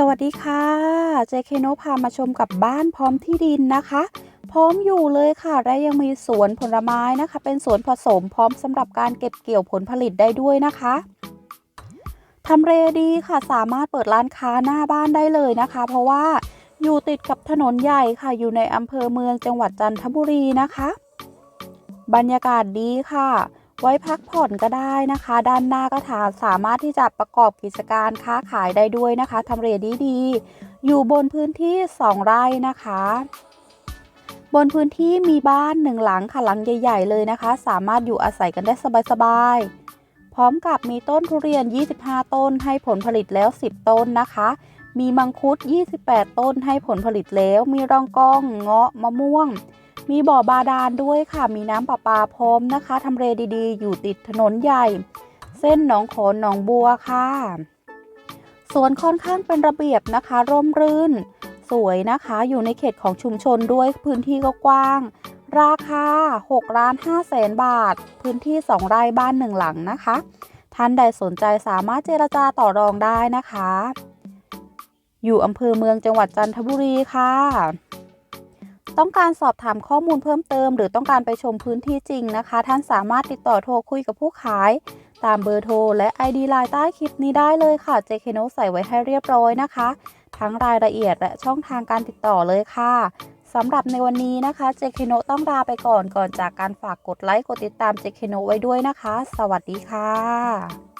สวัสดีค่ะ เจเคโนพามาชมกับบ้านพร้อมที่ดินนะคะ พร้อมอยู่เลยค่ะ และยังมีสวนผลไม้นะคะ เป็นสวนผสมพร้อมสำหรับการเก็บเกี่ยวผลผลิตได้ด้วยนะคะทำเลดีค่ะสามารถเปิดร้านค้าหน้าบ้านได้เลยนะคะ เพราะว่าอยู่ติดกับถนนใหญ่ค่ะ อยู่ในอำเภอเมืองจังหวัดจันทบุรีนะคะ บรรยากาศดีค่ะ ไว้พักผ่อนก็ได้นะคะ ด้านหน้าก็ถาสามารถที่จะประกอบกิจการค้าขายได้ด้วยนะคะทำเลดีดีๆ อยู่บนพื้นที่ 2 ไร่นะคะ บนพื้นที่มีบ้านหนึ่งหลังค่ะหลังใหญ่ ๆ เลยนะคะ สามารถอยู่อาศัยกันได้สบายๆ พร้อมกับมีต้นทุเรียน 25 ต้นให้ผลผลิตแล้ว 10 ต้นนะคะ มีมังคุด 28 ต้นให้ผลผลิตแล้ว มีรองกองเงาะมะม่วง มีบ่อบาดาลด้วยค่ะ มีน้ำประปาพร้อมนะคะทำเลดีๆ อยู่ติดถนนใหญ่ เส้นหนองโขนหนองบัวค่ะสวนค่อนข้างเป็นระเบียบนะคะ ร่มรื่น สวยนะคะ อยู่ในเขตของชุมชนด้วยพื้นที่ก็กว้าง ราคา6ล้าน5แสนบาท พื้นที่ 2 ไร่บ้าน 1 หลังนะคะ ท่านใดสนใจสามารถเจรจาต่อรองได้นะคะ อยู่อำเภอเมืองจังหวัดจันทบุรีค่ะ ต้องการสอบถามข้อมูลเพิ่มเติม หรือต้องการไปชมพื้นที่จริงนะคะ ท่านสามารถติดต่อโทรคุยกับผู้ขาย ตามเบอร์โทรและ ID ไลน์ใต้คลิปนี้ได้เลยค่ะเจคโนใส่ไว้ให้เรียบร้อยนะคะ ทั้งรายละเอียดและช่องทางการติดต่อเลยค่ะสำหรับในวันนี้นะคะเจคโนต้องลาไปก่อนก่อนจากการฝากกดไลค์กดติดตามเจคโนไว้ด้วยนะคะ สวัสดีค่ะ